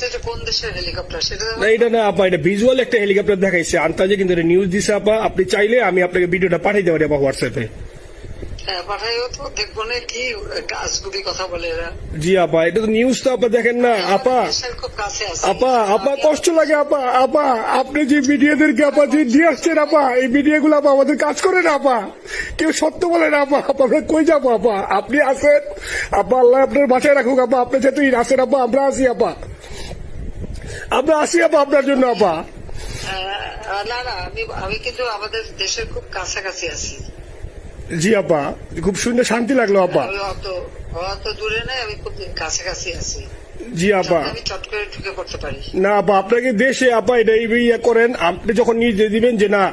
Video কোন দেশের helicopter সেটা না এটা না আপা এটা ভিজুয়াল একটা হেলিকপ্টার দেখাইছে। আন্তাজে কিন্তু এটা নিউজ দিছে আপা। আপনি চাইলে আমি আপনাকে ভিডিওটা পাঠিয়ে দেবো আপা হোয়াটসঅ্যাপে হ্যাঁ জি আপা এটা তো নিউজ তো আপা দেখেন না আপা। কাছে আছে। আপা আপা কষ্ট লাগে আপা আপা। আপনি যে মিডিয়াদেরকে আপা যে দিয়ে আসছেন আপা এই মিডিয়া গুলো আপা আমাদের কাজ করে না আপা। কেউ সত্য বলে না আপা। আপা আমরা কই যাব আপা? আপনি আসেন আপা আল্লাহ আপনার বাসায় রাখুক আপা। আপনি যেহেতু আসেন আপা আমরা আসি আপা। আমরা আসি আপা আপনার জন্য আপা। না না আমি আমি কিন্তু আমাদের দেশের খুব কাছাকাছি আছি। জি আপা। খুব শুনে শান্তি লাগল আপা। অত অত দূরে নাই আমি খুব কাছাকাছি আছি। জি আপা। আমি চট করে পারি। না আপা আপনাকে দেশে আপা এটা ইয়ে করেন আপনি যখন নিজে দিবেন যে না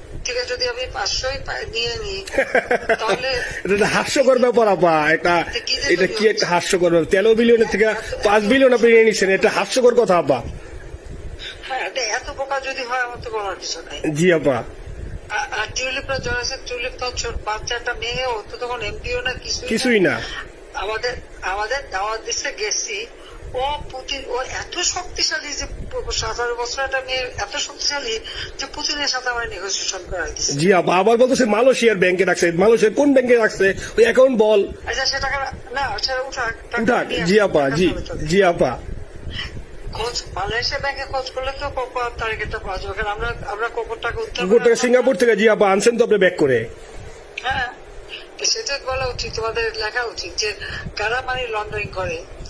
থেকে যদি আমি পাঁচশোই নিয়ে নিই তাহলে এটা হাস্যকর ব্যাপার আপা। এটা এটা কি একটা হাস্যকর ব্যাপার? তেরো বিলিয়নের থেকে পাঁচ বিলিয়ন আপনি নিয়ে নিচ্ছেন এটা হাস্যকর কথা আপা। হ্যাঁ এত বোকা যদি হয় আমার তো বলার কিছু নাই। জি আপা। আর- টিউলিপ মেয়ে ও তো তখন এমপিও না কিছুই না। কিছুই না। আমাদের আমাদের দাওয়াত দিচ্ছে গেছি ও পুতিন ও এত শক্তিশালী যে সতেরো বছর একটা মেয়ে এত শক্তিশালী যে পুতিনের সাথে আমার নেগোসিয়েশন করাই দিচ্ছে জি আপা আবার বলতেছে মালয়েশিয়ার ব্যাংকে রাখছে। মালয়েশিয়ার কোন ব্যাংকে রাখছে? ওই অ্যাকাউন্ট বল। আচ্ছা সে টাকা না সেটা উঠাক উঠাক। জি আপা জি। জি আপা খোঁজ মালয়েশিয়া ব্যাংকে খোঁজ করলে তো পাওয়া যাবে? আমরা আমরা কোকোর টাকা উত্তর সিঙ্গাপুর থেকে জি আপা আনছেন তো আপনি ব্যাক করে। হ্যাঁ তো সেটা বলা উচিত তোমাদের লেখা উচিত যে কারা মানি লন্ডারিং করে?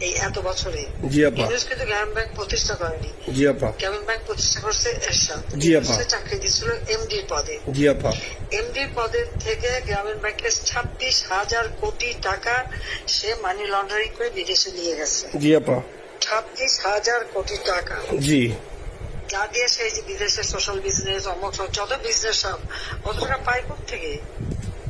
এই এত বছরে জি আপা। ইউনুস কিন্তু গ্রামীণ ব্যাংক প্রতিষ্ঠা করেনি। জি আপা। গ্রামীণ ব্যাংক প্রতিষ্ঠা করছে এরশাদ। জি, আপা। চাকরি এমডি পদে। জি আপা। এমডি পদের থেকে গ্রামীণ ব্যাংকের ছাব্বিশ হাজার কোটি টাকা সে মানি লন্ডারিং করে বিদেশে নিয়ে গেছে। জি আপা। ছাব্বিশ হাজার কোটি টাকা। জি। যা দিয়ে সেই যে বিদেশে সোশ্যাল বিজনেস অমুক যত বিজনেস সব কত টাকা পায় থেকে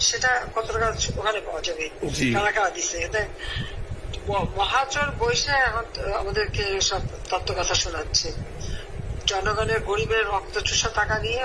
সেটা কত টাকা ওখানে পাওয়া যাবে। কারা কারা দিছে এতে ম- মহাচর বৈশা এখন আমাদেরকে সব তত্ত্ব কথা শোনাচ্ছে। জনগণের গরিবের রক্ত চুষা টাকা নিয়ে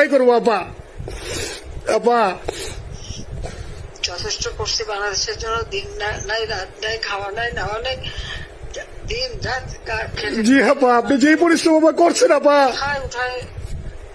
করব আপা। আপা। যথেষ্ট করছি বাংলাদেশের জন্য দিন নাই রাত নাই খাওয়া নাই নেওয়া নাই দিন রাত জি আপা আপনি যেই পরিশ্রম করছেন আপা। উঠায় উঠায়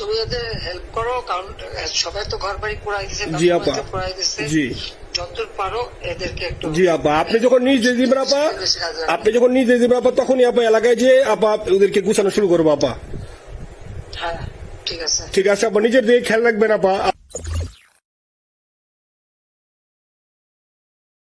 তুমি ওদের হেল্প করো কারণ সবাই তো ঘর বাড়ি পুরাই দিছে জি আপা। জি। যতদূর পারো এদেরকে একটু জি আপা। আপনি যখন নিজ দিবেন আপা আপনি যখন নিজ দিবেন আপা তখনই আপা এলাকায় যে আপা ওদেরকে গুছানো শুরু করব আপা। হ্যাঁ ঠিক আছে। ঠিক আছে আপা। নিজের দিকে খেয়াল রাখবেন আপা।